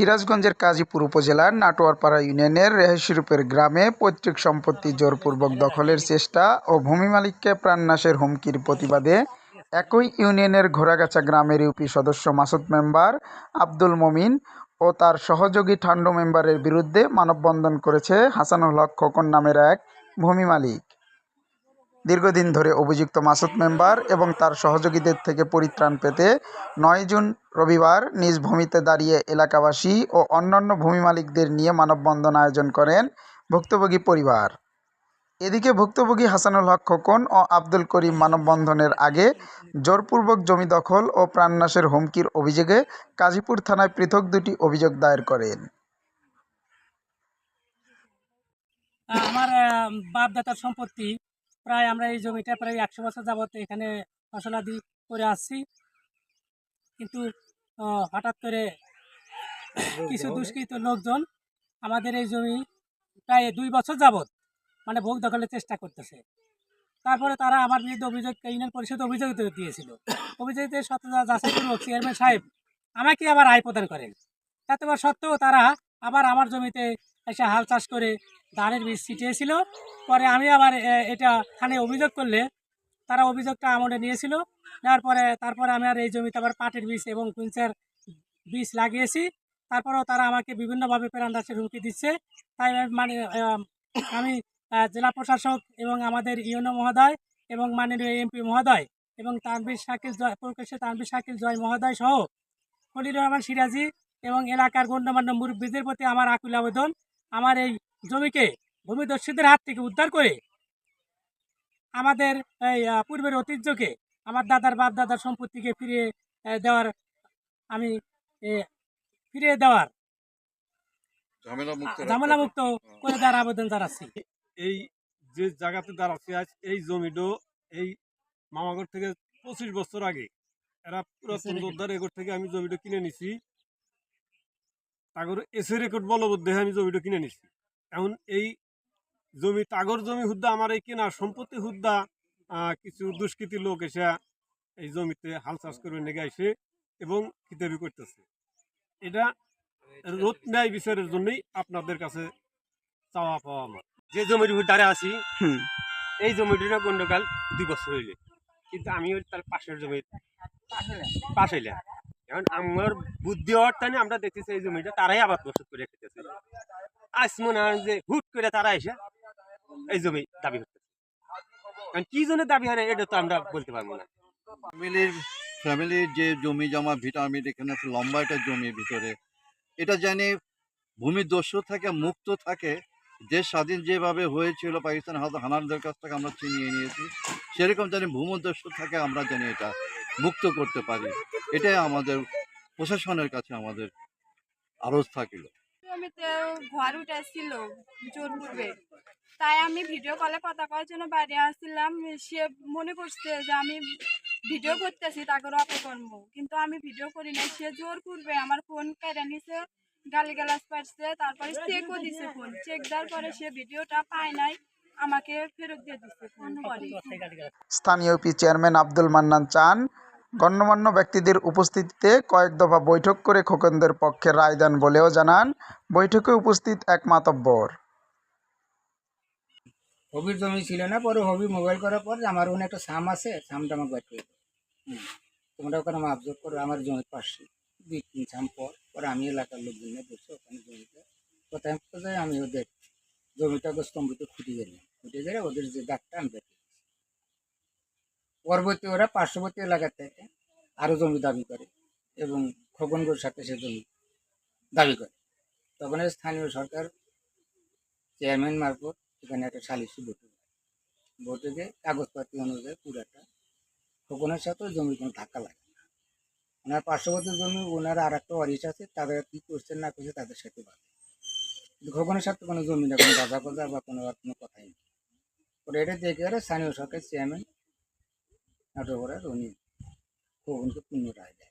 সিরাজগঞ্জের কাজীপুর উপজেলার নাটোয়ারপাড়া ইউনিয়নের রেহাইশরীফের গ্রামে পৈতৃক সম্পত্তি জোরপূর্বক দখলের চেষ্টা ও ভূমি মালিককে প্রাণনাশের হুমকির প্রতিবাদে একই ইউনিয়নের ঘোড়াগাছা গ্রামের ইউপি সদস্য মাসুদ মেম্বার আব্দুল মমিন ও তার সহযোগী ঠান্ডু মেম্বারের বিরুদ্ধে মানববন্ধন করেছে হাসানুল হক খোকন নামের এক ভূমি মালিক। দীর্ঘদিন ধরে অভিযুক্ত মাসুদ মেম্বার এবং তার সহযোগীদের থেকে পরিত্রাণ পেতে নয় জুন রবিবার নিজ ভূমিতে দাঁড়িয়ে এলাকাবাসী ও অন্যান্য ভূমি মালিকদের নিয়ে মানববন্ধন আয়োজন করেন ভুক্তভোগী পরিবার। এদিকে ভুক্তভোগী হাসানুল হক খোকন ও আব্দুল করিম মানববন্ধনের আগে জোরপূর্বক জমি দখল ও প্রাণনাশের হুমকির অভিযোগে কাজীপুর থানায় পৃথক দুটি অভিযোগ দায়ের করেন। আমার বাপ দাতার সম্পত্তি প্রায় আমরা এই জমিটা প্রায় একশো বছর যাবত এখানে ফসলাদি করে আসছি। কিন্তু হঠাৎ করে কিছু দুষ্কৃত লোকজন আমাদের এই জমি প্রায় দুই বছর যাবত মানে ভোগ দখলের চেষ্টা করতেছে। তারপরে তারা আমার বিরুদ্ধে অভিযোগ ইউনিয়ন পরিষদ অভিযোগ দিয়ে- দিয়েছিল। অভিযোগে সত্যতা যাচাই পূর্বক চেয়ারম্যান সাহেব আমাকে আবার আয় প্রদান করেন। এতবার সত্ত্বেও তারা আবার আমার জমিতে এসে হাল চাষ করে ধানের বীজ ছিটিয়েছিল। পরে আমি আবার এটা থানায় অভিযোগ করলে তারা অভিযোগটা আমলে নিয়েছিল। নেওয়ার পরে, তারপরে আমি আর এই জমিতে আবার পাটের বীজ এবং কুইন্সার বীজ লাগিয়েছি। তারপরেও তারা আমাকে বিভিন্নভাবে প্রাণদাসের হুমকি দিচ্ছে। তাই মানে আমি জেলা প্রশাসক এবং আমাদের ইউনো মহোদয় এবং মাননীয় এমপি মহোদয় এবং তানবির শাকিল জয়, প্রকাশ্যে তানবির শাকিল জয় মহোদয় সহ খলিল রহমান সিরাজি এবং এলাকার গণ্যমান্য মুরব্বীদের প্রতি আমার আকুল আবেদন। আমার এই জমিকে ভূমিদস্যুদের হাত থেকে উদ্ধার করে আমাদের এই পূর্বের ঐতিহ্যকে আমার দাদার বাপ দাদার সম্পত্তিকে ফিরিয়ে দেওয়ার আমি ফিরিয়ে দেওয়ার ঝামেলা মুক্ত ঝামেলামুক্ত করে দেওয়ার আবেদন জানাচ্ছি। এই যে জায়গাতে দাঁড়াচ্ছে আজ এই জমিটো এই মামাগর থেকে পঁচিশ বছর আগে এরা পুরাতন যোদ্ধার রেকর্ড থেকে আমি জমিটা কিনে নিছি। তাগর এসে রেকর্ড বলবদ্ধ আমি জমিটা কিনে নিছি। এখন এই জমি তাগর জমি হুদ্দা আমার এই কেনা সম্পত্তি হুদ্দা কিছু দুষ্কৃতী লোক এসে এই জমিতে হাল চাষ করবে নেগে আসে এবং খিতাবি করতেছে। এটা রোদ ন্যায় বিচারের জন্যই আপনাদের কাছে চাওয়া পাওয়া আমার। যে জমির উপর দাঁড়া আছি এই জমিটির গন্ডকাল দুই বছর হইলে। কিন্তু আমি ওই তার পাশের জমির পাশ এখন আমার বুদ্ধি অর্থানে আমরা দেখতেছি এই জমিটা তারাই আবাদ বসত করে খেতেছে আজ মনে হয় যে হুট করে তারা এসে এই জমি দাবি করতেছে। এখন কি জন্য দাবি হয় এটা তো আমরা বলতে পারব না। ফ্যামিলির ফ্যামিলির যে জমি জমা ভিটামিন এখানে লম্বা একটা জমি ভিতরে। এটা জানি ভূমি দস্যু থেকে মুক্ত থাকে দেশ স্বাধীন যেভাবে হয়েছিল পাকিস্তান হানারদের কাছ থেকে আমরা ছিনিয়ে নিয়েছি, সেরকম জানি ভূমদস্যু থেকে আমরা জানি এটা মুক্ত করতে পারি। এটাই আমাদের প্রশাসনের কাছে আমাদের আরজ থাকিল। ঘর উঠেছিল জোর তাই আমি ভিডিও কলে কথা করার জন্য বাইরে আসছিলাম। সে মনে করছে যে আমি ভিডিও করতেছি তাকে অপকর্ম কিন্তু আমি ভিডিও করি না সে জোর পূর্বে আমার ফোন কেড়ে নিছে। গালি গালাজ পাচ্ছে তারপরে চেকও দিছে ফোন চেক দেওয়ার পরে সে ভিডিওটা পায় নাই আমাকে ফেরত দিয়ে দিচ্ছে ফোন স্থানীয় পি চেয়ারম্যান আব্দুল মান্নান চান গণ্যমান্য ব্যক্তিদের উপস্থিতিতে কয়েক দফা বৈঠক করে খোকনদের পক্ষে রায় দেন বলেও জানান বৈঠকে উপস্থিত এক মাতব্বর। হবির জমি ছিল না পরে হবি মোবাইল করার পর আমার ওখানে একটা সাম আছে সামটা আমার বাড়ি করে তোমরা ওখানে আমার অবজার্ভ করো আমার জমির পাশে। দুই তিন সাম পর পরে আমি এলাকার লোকজন বসে ওখানে জমিতে কোথায় কোথায় আমি ওদের জমিটাকে স্তম্ভিত খুঁটে গেলাম খুঁটে গেলে ওদের যে ডাকটা আমি দিয়েছি। পরবর্তী ওরা পার্শ্ববর্তী এলাকা থেকে আরও জমি দাবি করে এবং খোকনগর সাথে সে জমি দাবি করে। তখন স্থানীয় সরকার চেয়ারম্যান মারফত এখানে একটা সালিসি বটে বটে কাগজপাতি অনুযায়ী পুরাটা খোকনের সাথে জমির কোনো ধাক্কা লাগে ওনার পার্শ্ববর্তী জমি, ওনার আর একটা অরিস আছে, তাদের কি করছেন না করছে তাদের সাথে বাদ। খোকনের সাথে কোনো জমি না, কোনো বাধা বাজা বা কোনো আর কোনো কথাই নেই। ওরা এটা দেখে গেলে স্থানীয় সরকার চেয়ারম্যান নাটক রনি খোকনকে পূর্ণ রায় দেয়।